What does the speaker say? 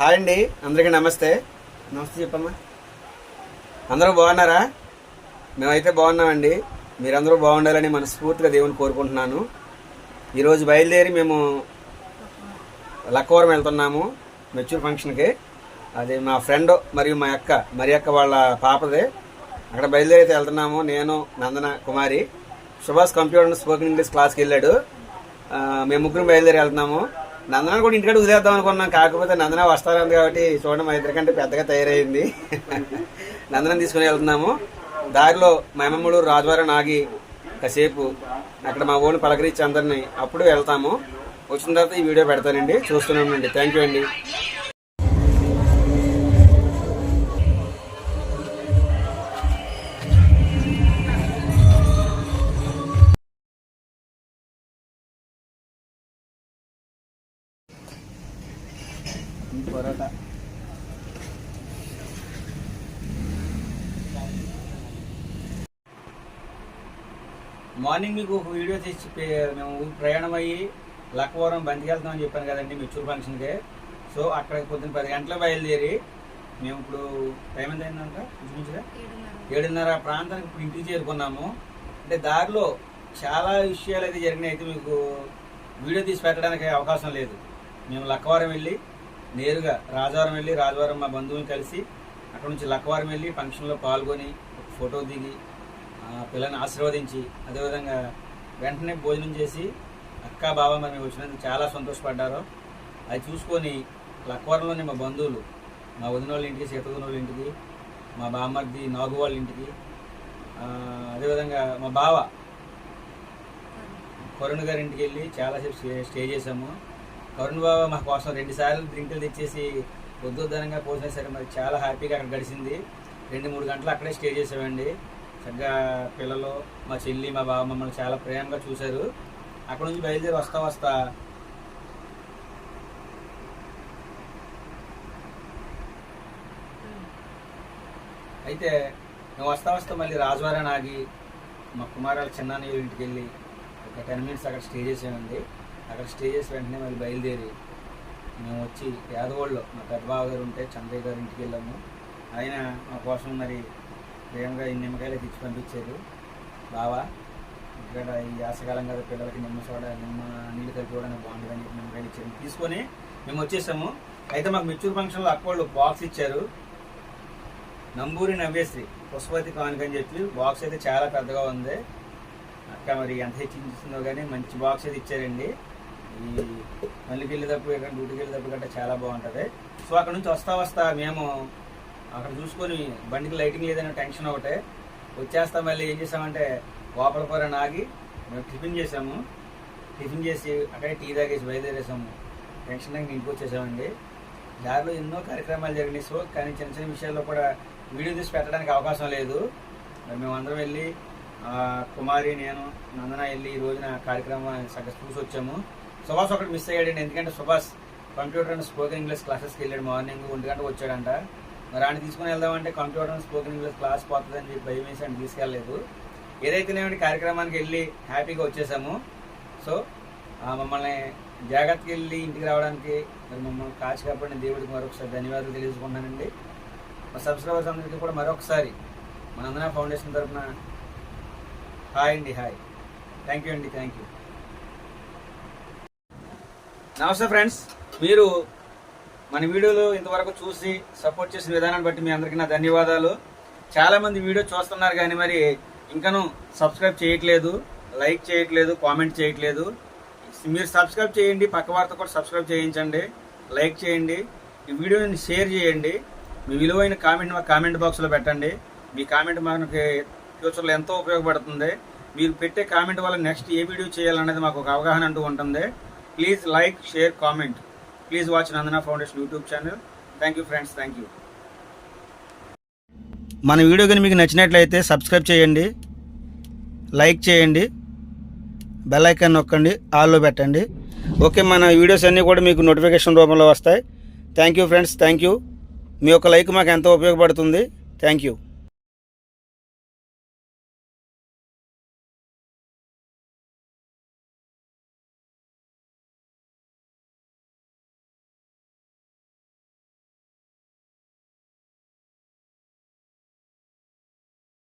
Hi అండి అందరికీ నమస్తే. నమస్తే చెప్పమ్మా. అందరూ బాగున్నారా? మేమైతే బాగున్నామండి. మీరందరూ బాగుండాలని మనస్ఫూర్తిగా దేవుని కోరుకుంటున్నాను. ఈరోజు బయలుదేరి మేము లక్కవరం వెళ్తున్నాము మెచ్యూర్ ఫంక్షన్కి. అది మా ఫ్రెండ్ మరియు మా అక్క మరి అక్క వాళ్ళ పాపదే. అక్కడ బయలుదేరి అయితే వెళ్తున్నాము నేను Nandana Kumari. Subhash computer spoken English క్లాస్కి వెళ్ళాడు. మేము ముగ్గురు బయలుదేరి వెళ్తున్నాము. నందన కూడా ఇంటికాడ వదిలేద్దాం అనుకున్నాం. కాకపోతే నందన వస్తారంది కాబట్టి చూడండి మా ఇద్దరికంటే పెద్దగా తయారైంది. నందనం తీసుకుని వెళ్తున్నాము. దారిలో మా అమ్మమ్మడు రాజవారం ఆగి కాసేపు అక్కడ మా ఊరిని పలకరించి అందరినీ అప్పుడు వెళ్తాము. వచ్చిన తర్వాత ఈ వీడియో పెడతానండి. చూస్తున్నాం అండి థ్యాంక్ యూ అండి. పొరోటా. మార్నింగ్ మీకు ఒక వీడియో తీసి మేము ప్రయాణం అయ్యి లక్కవరం బంతికి వెళ్తామని చెప్పాను కదండి మెచ్యూర్ ఫంక్షన్కి. సో అక్కడికి పొద్దున్న పది గంటలకు బయలుదేరి మేము ఇప్పుడు టైం ఎంత అయిందంట? ఇంచుమించుగా ఏడున్నర ప్రాంతానికి ఇప్పుడు ఇంటికి చేరుకున్నాము. అంటే దారిలో చాలా విషయాలు అయితే జరిగినాయి. అయితే మీకు వీడియో తీసి పెట్టడానికి అవకాశం లేదు. మేము లక్కవరం వెళ్ళి నేరుగా రాజవారం వెళ్ళి రాజవరం మా బంధువులు కలిసి అక్కడ నుంచి లక్వారం వెళ్ళి ఫంక్షన్లో పాల్గొని ఒక ఫోటో దిగి పిల్లని ఆశీర్వదించి అదేవిధంగా వెంటనే భోజనం చేసి అక్క బావ మరి మేము వచ్చినందుకు చాలా సంతోషపడ్డారు. అది చూసుకొని లక్వరంలోని మా బంధువులు మా వదిన వాళ్ళ ఇంటికి సీతవదిన వాళ్ళ ఇంటికి మా బామ్మర్ది నాగు వాళ్ళ ఇంటికి అదేవిధంగా మా బావ కరుణ్ గారి ఇంటికి వెళ్ళి చాలాసేపు స్టే స్టే చేసాము వరుణ్ బాబా మా కోసం రెండు సార్లు డ్రింకులు తెచ్చేసి వద్దొద్దనంగా పోసినా సరే మరి చాలా హ్యాపీగా అక్కడ గడిచింది. రెండు మూడు గంటలు అక్కడే స్టే చేసామండి చక్కగా పిల్లలు మా చెల్లి మా బావ మమ్మల్ని చాలా ప్రేమగా చూశారు. అక్కడ నుంచి బయలుదేరి వస్తా వస్తా అయితే మేము వస్తా వస్తా మళ్ళీ రాజవారాన్ని ఆగి మా కుమారాల చిన్నాన్న ఇంటికి వెళ్ళి ఒక టెన్ మినిట్స్ అక్కడ స్టే చేసామండి అక్కడ స్టే చేసి వెంటనే మళ్ళీ బయలుదేరి మేము వచ్చి యాదవాళ్ళు మా పెద్దబావ గారు ఉంటే చంద్రయ్య గారి ఇంటికి వెళ్ళాము. ఆయన మా కోసం మరి ప్రేమగా ఈ నిమ్మకాయలు తెచ్చి పంపించారు. బావా ఇక్కడ ఈ యాసకాలం కదా పిల్లలకి నిమ్మ సోడ నిమ్మ నీళ్ళు కలిపి కూడా బాగుంటుందని చెప్పి నిమ్మకాయలు ఇచ్చారు. తీసుకొని మేము వచ్చేసాము. అయితే మాకు మెచ్యూర్ ఫంక్షన్లో అక్కోళ్ళు బాక్స్ ఇచ్చారు. నంబూరి నవ్యశ్రీ పుష్పతి కానుక అని చెప్పి బాక్స్ అయితే చాలా పెద్దగా ఉంది. అక్క మరి ఎంత హెచ్చిందో కానీ మంచి బాక్స్ అయితే ఇచ్చారండి. ఈ మళ్ళీకి వెళ్ళేటప్పుడు ఎక్కడ డ్యూటీకి వెళ్ళేటప్పుడు గట్రా చాలా బాగుంటుంది. సో అక్కడ నుంచి వస్తా వస్తా మేము అక్కడ చూసుకొని బండికి లైటింగ్ లేదనే టెన్షన్ ఒకటే వచ్చేస్తా మళ్ళీ ఏం చేసామంటే గోపాలపుర ఆగి మేము టిఫిన్ చేసాము. టిఫిన్ చేసి అక్కడే టీ తాగేసి బయలుదేరేసాము. టెన్షన్ దాకా ఇంటికి వచ్చేసామండి. దారిలో ఎన్నో కార్యక్రమాలు జరిగినాయి. సో కానీ చిన్న చిన్న విషయాల్లో కూడా వీడియో తీసి పెట్టడానికి అవకాశం లేదు. మరి మేమందరం వెళ్ళి కుమారి నేను నందన వెళ్ళి ఈ రోజున కార్యక్రమం సగం చూసి వచ్చాము. సుభాష్ ఒకటి మిస్ అయ్యాడండి. ఎందుకంటే Subhash computer and spoken English క్లాసెస్కి వెళ్ళాడు. మార్నింగ్ ఒంటి గంటకు వచ్చాడంట. మరి ఆయన తీసుకుని వెళ్దామంటే computer and spoken English class పోతుందని చెప్పి భయం వేసి ఆయన తీసుకెళ్ళలేదు. ఏదైతేనేమండి కార్యక్రమానికి వెళ్ళి హ్యాపీగా వచ్చేసాము సో మమ్మల్ని జాగ్రత్తకి వెళ్ళి ఇంటికి రావడానికి మరి మమ్మల్ని కాచి కాపాడిన దేవుడికి మరొకసారి ధన్యవాదాలు తెలియజేసుకుంటున్నానండి. మా సబ్స్క్రైబర్స్ అందరికీ కూడా మరొకసారి మనందరం ఫౌండేషన్ తరఫున హాయ్ అండి హాయ్. థ్యాంక్ యూ అండి థ్యాంక్ యూ నమస్తే ఫ్రెండ్స్. మీరు మన వీడియోలు ఇంతవరకు చూసి సపోర్ట్ చేసిన విధానాన్ని బట్టి మీ అందరికీ నా ధన్యవాదాలు. చాలామంది వీడియో చూస్తున్నారు కానీ మరి ఇంకాను సబ్స్క్రైబ్ చేయట్లేదు లైక్ చేయట్లేదు కామెంట్ చేయట్లేదు. మీరు సబ్స్క్రైబ్ చేయండి పక్క వారితో కూడా సబ్స్క్రైబ్ చేయించండి లైక్ చేయండి ఈ వీడియోని షేర్ చేయండి. మీ విలువైన కామెంట్ మా కామెంట్ బాక్స్లో పెట్టండి. మీ కామెంట్ మనకి ఫ్యూచర్లో ఎంతో ఉపయోగపడుతుంది. మీరు పెట్టే కామెంట్ వల్ల నెక్స్ట్ ఏ వీడియో చేయాలనేది మాకు ఒక అవగాహన అంటూ ఉంటుంది. Please like share comment please watch Nandana foundation YouTube channel thank you friends thank you మన వీడియో కానీ మీకు నచ్చినట్లయితే సబ్స్క్రైబ్ చేయండి లైక్ చేయండి బెల్ ఐకాన్ నొక్కండి ఆల్లో పెట్టండి. ఓకే మన వీడియోస్ అన్నీ కూడా మీకు నోటిఫికేషన్ రూపంలో వస్తాయి. Thank you friends thank you మీ యొక్క లైక్ మాకు ఎంతో ఉపయోగపడుతుంది. Thank you